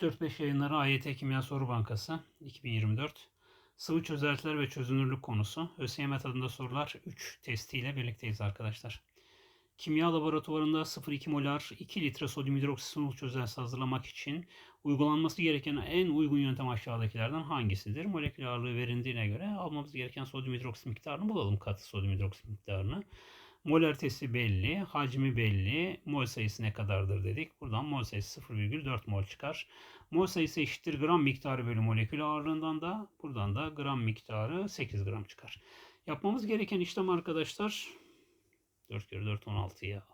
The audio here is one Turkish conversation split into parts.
3-4-5 yayınları AYT Kimya Soru Bankası 2024 Sıvı çözeltiler ve çözünürlük konusu. ÖSYM tadında sorular 3 testiyle birlikteyiz arkadaşlar. Kimya laboratuvarında 0,2 molar 2 litre sodyum hidroksit sıvı çözeltisi hazırlamak için uygulanması gereken en uygun yöntem aşağıdakilerden hangisidir? Molekül ağırlığı verildiğine göre almamız gereken sodyum hidroksit miktarını bulalım katı sodyum hidroksit miktarını. Molaritesi belli, hacmi belli, mol sayısı ne kadardır dedik. Buradan mol sayısı 0,4 mol çıkar. Mol sayısı eşittir gram miktarı bölü molekül ağırlığından da buradan da gram miktarı 8 gram çıkar. Yapmamız gereken işlem arkadaşlar 4 kere 4 16 ya.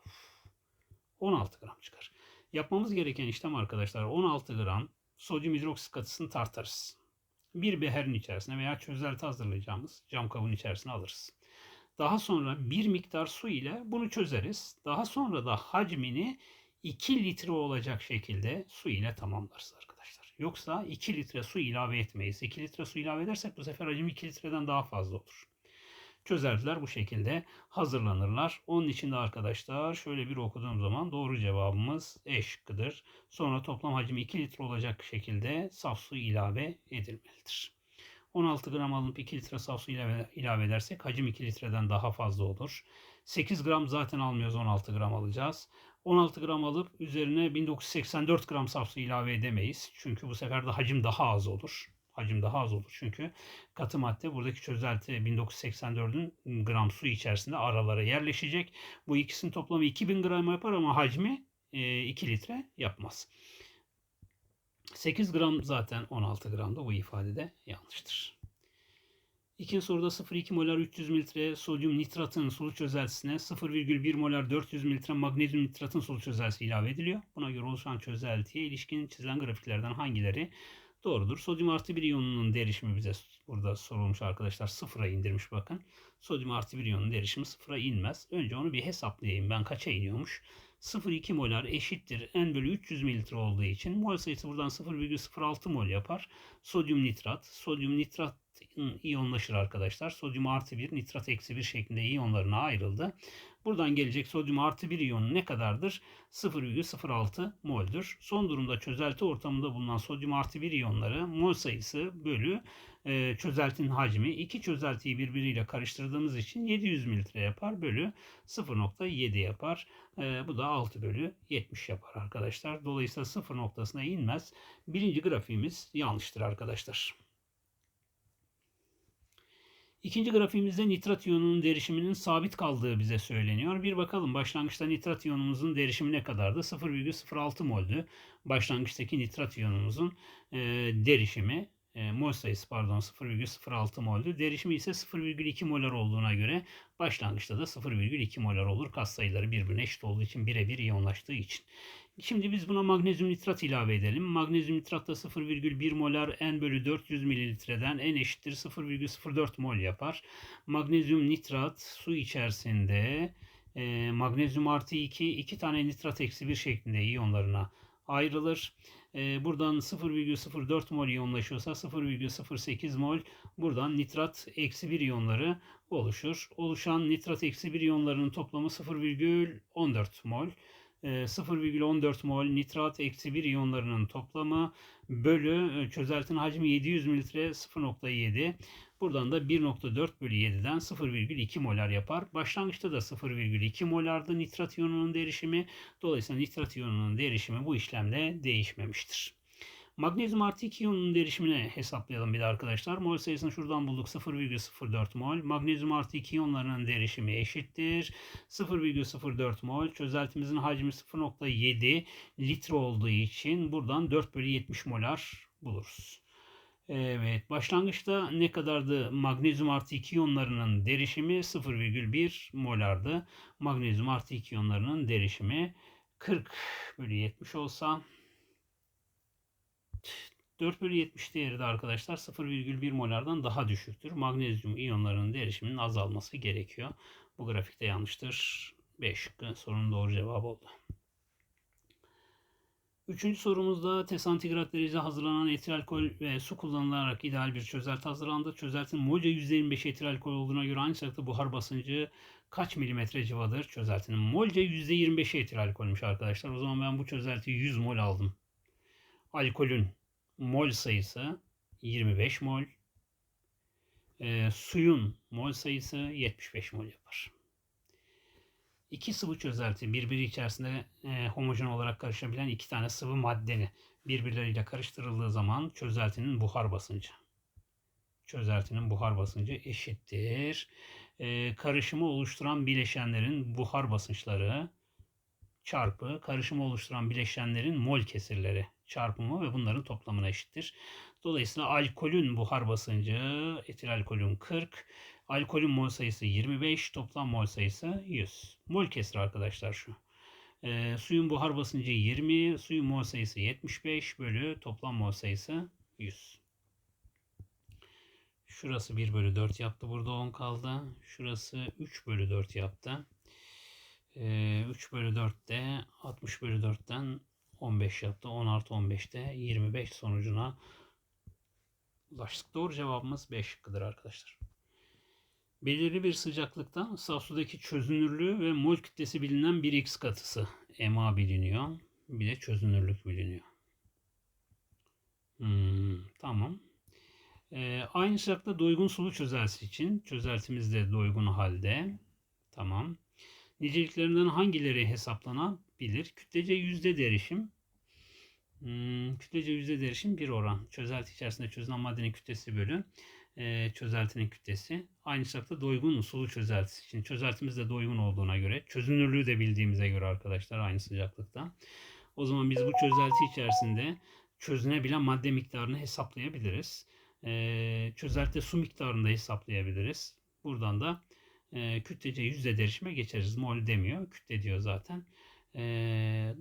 16 gram çıkar. Yapmamız gereken işlem arkadaşlar 16 gram sodyum hidroksit katısını tartarız. Bir beherin içerisine veya çözelti hazırlayacağımız cam kabın içerisine alırız. Daha sonra bir miktar su ile bunu çözeriz. Daha sonra da hacmini 2 litre olacak şekilde su ile tamamlarız arkadaşlar. Yoksa 2 litre su ilave etmeyiz. 2 litre su ilave edersek bu sefer hacim 2 litreden daha fazla olur. Çözerdiler bu şekilde hazırlanırlar. Onun için de arkadaşlar şöyle bir okuduğum zaman doğru cevabımız E şıkkıdır. Sonra toplam hacmi 2 litre olacak şekilde saf su ilave edilmelidir. 16 gram alınıp 2 litre saf su ilave, edersek hacim 2 litreden daha fazla olur. 8 gram zaten almıyoruz 16 gram alacağız. 16 gram alıp üzerine 1984 gram saf su ilave edemeyiz. Çünkü bu sefer de hacim daha az olur. Hacim daha az olur çünkü katı madde buradaki çözelti 1984'ün gram su içerisinde aralara yerleşecek. Bu ikisinin toplamı 2000 gram yapar ama hacmi 2 litre yapmaz. 8 gram zaten 16 gramda bu ifadede yanlıştır. İkinci soruda 0,2 molar 300 mililitre sodyum nitratın sulu çözeltisine 0,1 molar 400 mililitre magnezyum nitratın sulu çözeltisi ilave ediliyor. Buna göre oluşan çözeltiye ilişkin çizilen grafiklerden hangileri doğrudur? Sodyum artı bir iyonunun derişimi bize burada sorulmuş arkadaşlar. Sıfıra indirmiş bakın. Sodyum artı bir iyonun derişimi sıfıra inmez. Önce onu bir hesaplayayım. Ben kaça iniyormuş? 0,2 molar eşittir n bölü 300 mililitre olduğu için mol sayısı buradan 0,06 mol yapar. Sodyum nitrat. Sodyum nitrat iyonlaşır arkadaşlar. Sodyum artı 1, nitrat eksi 1 şeklinde iyonlarına ayrıldı. Buradan gelecek sodyum artı 1 iyonu ne kadardır? 0,06 moldür. Son durumda çözelti ortamında bulunan sodyum artı 1 iyonları mol sayısı bölü e, çözeltinin hacmi. iki çözeltiyi birbiriyle karıştırdığımız için 700 mililitre yapar. Bölü 0.7 yapar. E, bu da 6 bölü 70 yapar arkadaşlar. Dolayısıyla 0 noktasına inmez. Birinci grafiğimiz yanlıştır arkadaşlar. İkinci grafiğimizde nitrat iyonunun derişiminin sabit kaldığı bize söyleniyor. Bir bakalım başlangıçta nitrat iyonumuzun derişimi ne kadardı? 0,06 moldü. Başlangıçtaki nitrat iyonumuzun e, derişimi e, mol sayısı pardon 0,06 moldü. Derişimi ise 0,2 molar olduğuna göre başlangıçta da 0,2 molar olur. Kas sayıları birbirine eşit olduğu için birebir iyonlaştığı için. Şimdi biz buna magnezyum nitrat ilave edelim. Magnezyum nitrat da 0,1 molar n bölü 400 mililitreden n eşittir 0,04 mol yapar. Magnezyum nitrat su içerisinde e, magnezyum artı 2 2 tane nitrat eksi 1 şeklinde iyonlarına ayrılır. E, buradan 0,04 mol iyonlaşıyorsa 0,08 mol buradan nitrat eksi 1 iyonları oluşur. Oluşan nitrat eksi 1 iyonlarının toplamı 0,14 mol. 0,14 e, mol nitrat eksi 1 iyonlarının toplamı bölü e, çözeltinin hacmi 700 mililitre 0.7. Buradan da 1.4 bölü 7'den 0,2 molar yapar. Başlangıçta da 0,2 molardı nitrat iyonunun derişimi. Dolayısıyla nitrat iyonunun derişimi bu işlemle değişmemiştir. Magnezyum artı 2 iyonunun derişimini hesaplayalım bir de arkadaşlar. Mol sayısını şuradan bulduk 0,04 mol. Magnezyum artı 2 iyonlarının derişimi eşittir. 0,04 mol. Çözeltimizin hacmi 0,7 litre olduğu için buradan 4 bölü 70 molar buluruz. Evet başlangıçta ne kadardı magnezyum artı 2 iyonlarının derişimi 0,1 molardı. Magnezyum artı 2 iyonlarının derişimi 40 bölü 70 olsa 4 bölü 70 değeri de arkadaşlar 0,1 molardan daha düşüktür. Magnezyum iyonlarının derişiminin azalması gerekiyor. Bu grafikte yanlıştır. 5 şıkkı sorunun doğru cevabı oldu. Üçüncü sorumuzda T santigrat derece hazırlanan etil alkol ve su kullanılarak ideal bir çözelti hazırlandı. Çözeltinin molca %25 etil alkol olduğuna göre aynı sıcaklıkta buhar basıncı kaç milimetre civadır? Çözeltinin molca %25 etil alkolmüş arkadaşlar. O zaman ben bu çözeltiyi 100 mol aldım. Alkolün mol sayısı 25 mol. E, suyun mol sayısı 75 mol yapar. İki sıvı çözelti birbiri içerisinde e, homojen olarak karışabilen iki tane sıvı maddeni birbirleriyle karıştırıldığı zaman çözeltinin buhar basıncı. Çözeltinin buhar basıncı eşittir. E, karışımı oluşturan bileşenlerin buhar basınçları çarpı karışımı oluşturan bileşenlerin mol kesirleri çarpımı ve bunların toplamına eşittir. Dolayısıyla alkolün buhar basıncı etil alkolün 40, alkolün mol sayısı 25, toplam mol sayısı 100. Mol kesir arkadaşlar şu. E, suyun buhar basıncı 20, suyun mol sayısı 75 bölü toplam mol sayısı 100. Şurası 1 bölü 4 yaptı. Burada 10 kaldı. Şurası 3 bölü 4 yaptı. E, 3 bölü 4 de 60 bölü 4'ten 15 yaptı. 10 artı 15'te 25 sonucuna ulaştık. Doğru cevabımız B şıkkıdır arkadaşlar. Belirli bir sıcaklıkta saf sudaki çözünürlüğü ve mol kütlesi bilinen bir X katısı MA biliniyor. Bir de çözünürlük biliniyor. Hmm, tamam. Ee, aynı sıcakta doygun sulu çözeltisi için çözeltimiz de doygun halde. Tamam. Niceliklerinden hangileri hesaplanabilir? Kütlece yüzde derişim. Hmm, kütlece yüzde derişim bir oran. Çözelti içerisinde çözünen maddenin kütlesi bölü e, çözeltinin kütlesi. Aynı şekilde doygun sulu çözeltisi için. Çözeltimiz de doygun olduğuna göre, çözünürlüğü de bildiğimize göre arkadaşlar aynı sıcaklıkta. O zaman biz bu çözelti içerisinde çözünebilen madde miktarını hesaplayabiliriz. E, çözelti su miktarını da hesaplayabiliriz. Buradan da e, kütlece yüzde derişime geçeriz. Mol demiyor, kütle diyor zaten.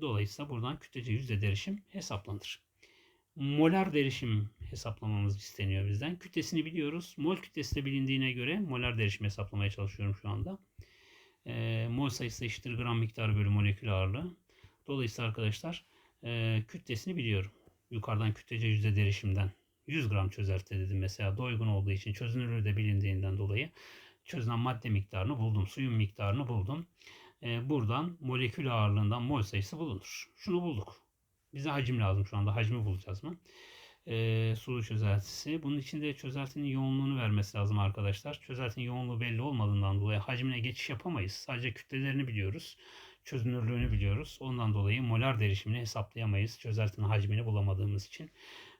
Dolayısıyla buradan kütlece yüzde derişim hesaplanır. Molar derişim hesaplamamız isteniyor bizden. Kütlesini biliyoruz. Mol kütlesi de bilindiğine göre molar derişim hesaplamaya çalışıyorum şu anda. Mol sayısı eşittir gram miktarı bölü molekül ağırlığı. Dolayısıyla arkadaşlar e, kütlesini biliyorum. Yukarıdan kütlece yüzde derişimden 100 gram çözelti dedim mesela doygun olduğu için çözünürlüğü de bilindiğinden dolayı çözünen madde miktarını buldum. Suyun miktarını buldum. E, buradan molekül ağırlığından mol sayısı bulunur. Şunu bulduk. Bize hacim lazım şu anda. Hacmi bulacağız mı? E, sulu çözeltisi. Bunun için de çözeltinin yoğunluğunu vermesi lazım arkadaşlar. Çözeltinin yoğunluğu belli olmadığından dolayı hacmine geçiş yapamayız. Sadece kütlelerini biliyoruz. Çözünürlüğünü biliyoruz. Ondan dolayı molar derişimini hesaplayamayız. Çözeltinin hacmini bulamadığımız için.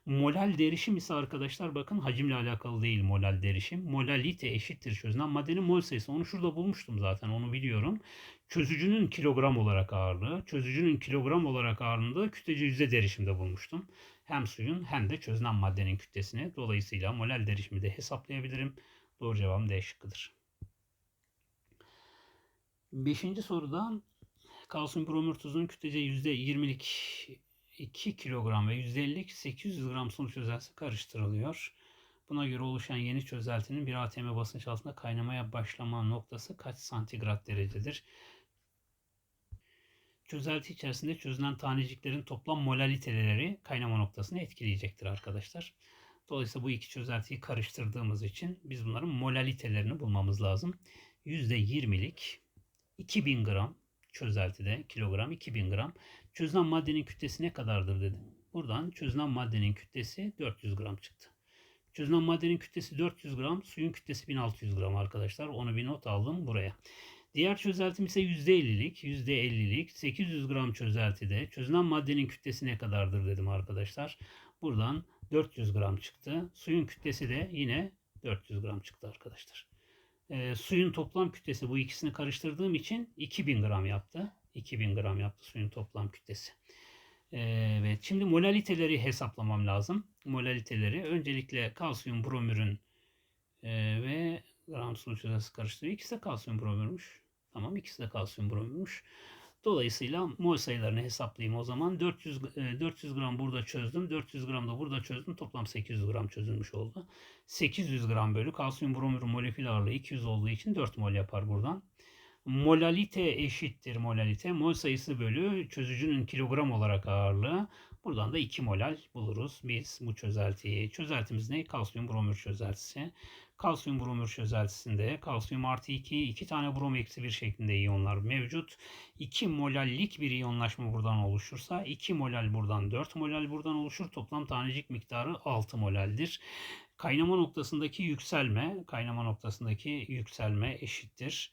Molal derişim ise arkadaşlar bakın hacimle alakalı değil molal derişim. Molalite eşittir çözünen maddenin mol sayısı. Onu şurada bulmuştum zaten onu biliyorum. Çözücünün kilogram olarak ağırlığı. Çözücünün kilogram olarak ağırlığında kütlece yüzde derişimde bulmuştum. Hem suyun hem de çözünen maddenin kütlesini. Dolayısıyla molal derişimi de hesaplayabilirim. Doğru cevabım D şıkkıdır. Beşinci soruda kalsiyum bromür tuzunun kütlece %20'lik 2 kilogram ve 150'lik 800 gram sulu çözeltisi karıştırılıyor. Buna göre oluşan yeni çözeltinin bir ATM basınç altında kaynamaya başlama noktası kaç santigrat derecedir? Çözelti içerisinde çözünen taneciklerin toplam molaliteleri kaynama noktasını etkileyecektir arkadaşlar. Dolayısıyla bu iki çözeltiyi karıştırdığımız için biz bunların molalitelerini bulmamız lazım. %20'lik 2000 gram çözeltide kilogram 2000 gram. Çözünen maddenin kütlesi ne kadardır dedim. Buradan çözünen maddenin kütlesi 400 gram çıktı. Çözünen maddenin kütlesi 400 gram, suyun kütlesi 1600 gram arkadaşlar. Onu bir not aldım buraya. Diğer çözeltim ise %50'lik, %50'lik 800 gram çözeltide çözünen maddenin kütlesi ne kadardır dedim arkadaşlar. Buradan 400 gram çıktı. Suyun kütlesi de yine 400 gram çıktı arkadaşlar. E, suyun toplam kütlesi bu ikisini karıştırdığım için 2000 gram yaptı. 2000 gram yaptı suyun toplam kütlesi. Evet, şimdi molaliteleri hesaplamam lazım. Molaliteleri öncelikle kalsiyum bromürün e, ve gram çözeltisi karıştırıyor. İkisi de kalsiyum bromürmüş. Tamam ikisi de kalsiyum bromürmüş. Dolayısıyla mol sayılarını hesaplayayım o zaman. 400, 400 gram burada çözdüm. 400 gram da burada çözdüm. Toplam 800 gram çözülmüş oldu. 800 gram bölü kalsiyum bromür molekül ağırlığı 200 olduğu için 4 mol yapar buradan. Molalite eşittir molalite. Mol sayısı bölü çözücünün kilogram olarak ağırlığı. Buradan da 2 molal buluruz biz bu çözeltiyi. Çözeltimiz ne? Kalsiyum bromür çözeltisi. Kalsiyum bromür çözeltisinde kalsiyum artı 2, 2 tane brom eksi 1 şeklinde iyonlar mevcut. 2 molallik bir iyonlaşma buradan oluşursa 2 molal buradan 4 molal buradan oluşur. Toplam tanecik miktarı 6 molaldir. Kaynama noktasındaki yükselme, kaynama noktasındaki yükselme eşittir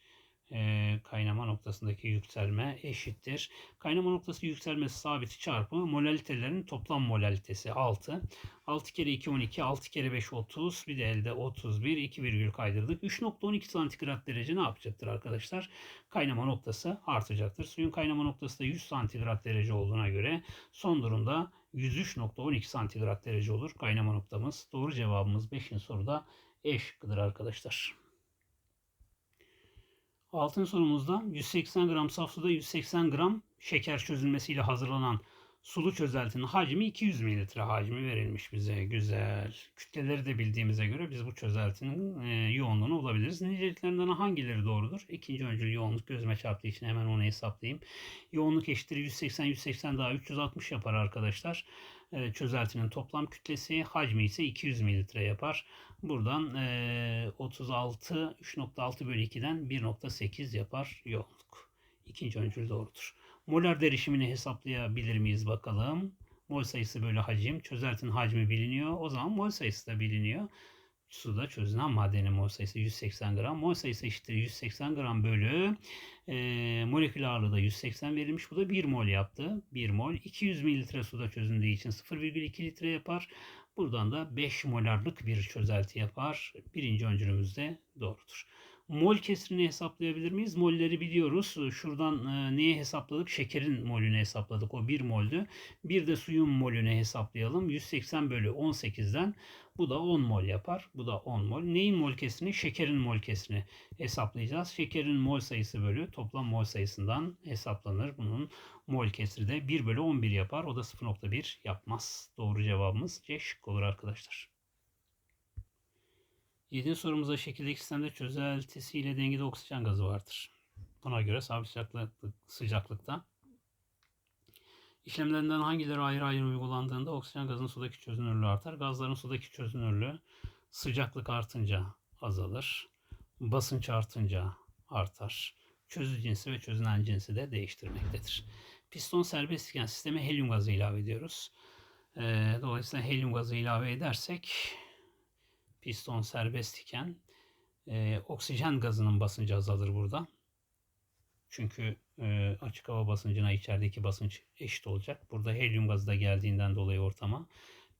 e, kaynama noktasındaki yükselme eşittir. Kaynama noktası yükselmesi sabiti çarpı molalitelerin toplam molalitesi 6. 6 kere 2 12, 6 kere 5 30, bir de elde 31, 2 virgül kaydırdık. 3.12 santigrat derece ne yapacaktır arkadaşlar? Kaynama noktası artacaktır. Suyun kaynama noktası da 100 santigrat derece olduğuna göre son durumda 103.12 santigrat derece olur kaynama noktamız. Doğru cevabımız 5. soruda E şıkkıdır arkadaşlar. Altın sorumuzda 180 gram saf suda 180 gram şeker çözülmesiyle hazırlanan sulu çözeltinin hacmi 200 mililitre hacmi verilmiş bize. Güzel. Kütleleri de bildiğimize göre biz bu çözeltinin e, yoğunluğunu bulabiliriz. Niceliklerinden hangileri doğrudur? İkinci öncül yoğunluk gözüme çarptığı için hemen onu hesaplayayım. Yoğunluk eşittir 180 180 daha 360 yapar arkadaşlar. E, çözeltinin toplam kütlesi hacmi ise 200 mililitre yapar. Buradan e, 36 3.6 bölü 2'den 1.8 yapar yoğunluk. İkinci öncül doğrudur. Molar derişimini hesaplayabilir miyiz bakalım. Mol sayısı bölü hacim. Çözeltinin hacmi biliniyor. O zaman mol sayısı da biliniyor. Suda çözünen maddenin mol sayısı 180 gram. Mol sayısı eşittir 180 gram bölü e, molekül ağırlığı da 180 verilmiş. Bu da 1 mol yaptı. 1 mol 200 mililitre suda çözündüğü için 0,2 litre yapar. Buradan da 5 molarlık bir çözelti yapar. Birinci öncülümüz de doğrudur. Mol kesrini hesaplayabilir miyiz? Molleri biliyoruz. Şuradan e, neye hesapladık? Şekerin molünü hesapladık. O 1 moldü. Bir de suyun molünü hesaplayalım. 180 bölü 18'den bu da 10 mol yapar. Bu da 10 mol. Neyin mol kesrini? Şekerin mol kesrini hesaplayacağız. Şekerin mol sayısı bölü toplam mol sayısından hesaplanır. Bunun mol kesri de 1 bölü 11 yapar. O da 0.1 yapmaz. Doğru cevabımız C şık olur arkadaşlar. 7. sorumuzda şekildeki sistemde çözeltisiyle dengede oksijen gazı vardır. Buna göre sabit sıcaklık, sıcaklıkta işlemlerinden hangileri ayrı ayrı uygulandığında oksijen gazının sudaki çözünürlüğü artar. Gazların sudaki çözünürlüğü sıcaklık artınca azalır. Basınç artınca artar. Çözü cinsi ve çözünen cinsi de değiştirmektedir. Piston serbest iken sisteme helyum gazı ilave ediyoruz. Dolayısıyla helyum gazı ilave edersek piston serbest iken e, oksijen gazının basıncı azalır burada. Çünkü e, açık hava basıncına içerideki basınç eşit olacak. Burada helyum gazı da geldiğinden dolayı ortama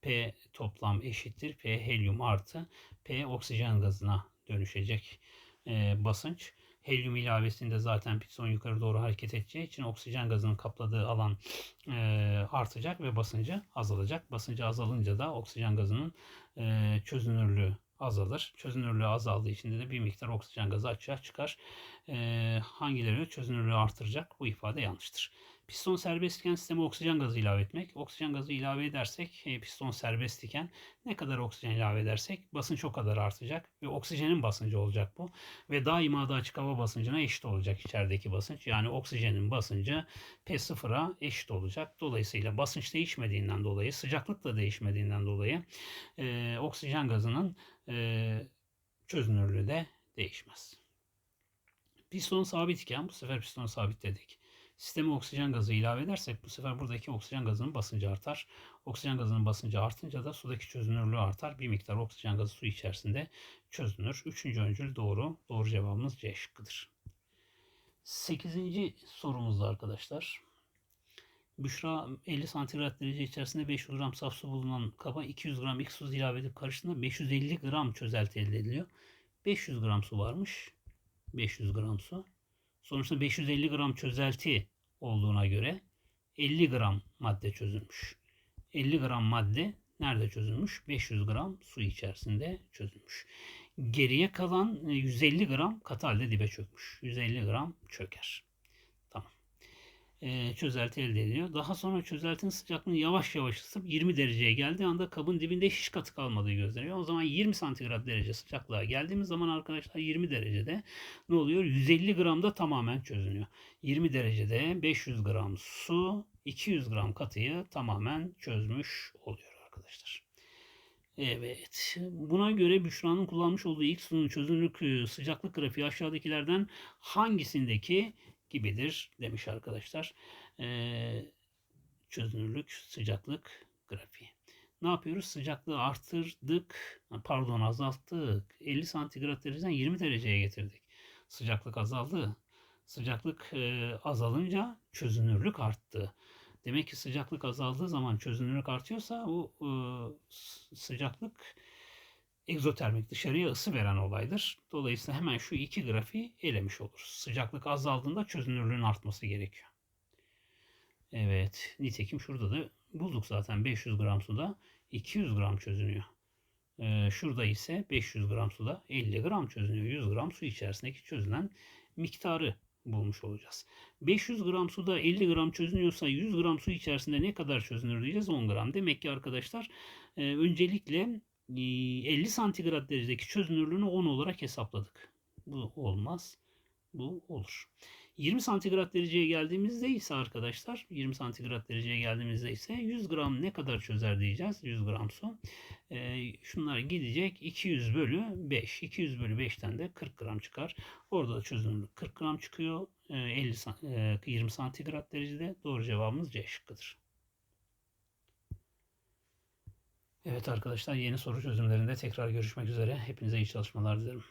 P toplam eşittir. P helyum artı P oksijen gazına dönüşecek e, basınç. Helyum ilavesinde zaten piston yukarı doğru hareket edeceği için oksijen gazının kapladığı alan e, artacak ve basıncı azalacak. Basıncı azalınca da oksijen gazının e, çözünürlüğü azalır. Çözünürlüğü azaldığı için de bir miktar oksijen gazı açığa çıkar. E, hangileri çözünürlüğü artıracak? Bu ifade yanlıştır. Piston serbest iken sisteme oksijen gazı ilave etmek. Oksijen gazı ilave edersek e, piston serbest iken ne kadar oksijen ilave edersek basınç o kadar artacak ve oksijenin basıncı olacak bu. Ve daima da açık hava basıncına eşit olacak içerideki basınç. Yani oksijenin basıncı P0'a eşit olacak. Dolayısıyla basınç değişmediğinden dolayı sıcaklık da değişmediğinden dolayı e, oksijen gazının e, çözünürlüğü de değişmez. Piston sabit iken bu sefer piston sabit dedik. Sisteme oksijen gazı ilave edersek bu sefer buradaki oksijen gazının basıncı artar. Oksijen gazının basıncı artınca da sudaki çözünürlüğü artar. Bir miktar oksijen gazı su içerisinde çözünür. Üçüncü öncül doğru. Doğru cevabımız C şıkkıdır. Sekizinci sorumuzda arkadaşlar. Büşra 50 santigrat derece içerisinde 500 gram saf su bulunan kaba 200 gram X su ilave edip karıştığında 550 gram çözelti elde ediliyor. 500 gram su varmış. 500 gram su. Sonuçta 550 gram çözelti olduğuna göre 50 gram madde çözülmüş. 50 gram madde nerede çözülmüş? 500 gram su içerisinde çözülmüş. Geriye kalan 150 gram katı halde dibe çökmüş. 150 gram çöker. E, çözelti elde ediliyor. Daha sonra çözeltinin sıcaklığını yavaş yavaş ısıtıp 20 dereceye geldiği anda kabın dibinde hiç katı kalmadığı gözleniyor. O zaman 20 santigrat derece sıcaklığa geldiğimiz zaman arkadaşlar 20 derecede ne oluyor? 150 gramda tamamen çözünüyor. 20 derecede 500 gram su 200 gram katıyı tamamen çözmüş oluyor arkadaşlar. Evet. Buna göre Büşra'nın kullanmış olduğu ilk sunum çözünürlük e, sıcaklık grafiği aşağıdakilerden hangisindeki gibidir demiş arkadaşlar. Ee, çözünürlük sıcaklık grafiği. Ne yapıyoruz? Sıcaklığı arttırdık. Pardon azalttık. 50 santigrat dereceden 20 dereceye getirdik. Sıcaklık azaldı. Sıcaklık e, azalınca çözünürlük arttı. Demek ki sıcaklık azaldığı zaman çözünürlük artıyorsa bu e, sıcaklık egzotermik dışarıya ısı veren olaydır. Dolayısıyla hemen şu iki grafiği elemiş oluruz. Sıcaklık azaldığında çözünürlüğün artması gerekiyor. Evet. Nitekim şurada da bulduk zaten 500 gram suda 200 gram çözünüyor. Ee, şurada ise 500 gram suda 50 gram çözünüyor. 100 gram su içerisindeki çözünen miktarı bulmuş olacağız. 500 gram suda 50 gram çözünüyorsa 100 gram su içerisinde ne kadar çözünür diyeceğiz 10 gram. Demek ki arkadaşlar e, öncelikle 50 santigrat derecedeki çözünürlüğünü 10 olarak hesapladık. Bu olmaz. Bu olur. 20 santigrat dereceye geldiğimizde ise arkadaşlar 20 santigrat dereceye geldiğimizde ise 100 gram ne kadar çözer diyeceğiz. 100 gram su. Ee, şunlar gidecek 200 bölü 5. 200 bölü 5'ten de 40 gram çıkar. Orada da çözünürlük 40 gram çıkıyor. Ee, 50 e, 20 santigrat derecede. Doğru cevabımız C şıkkıdır. Evet arkadaşlar yeni soru çözümlerinde tekrar görüşmek üzere. Hepinize iyi çalışmalar dilerim.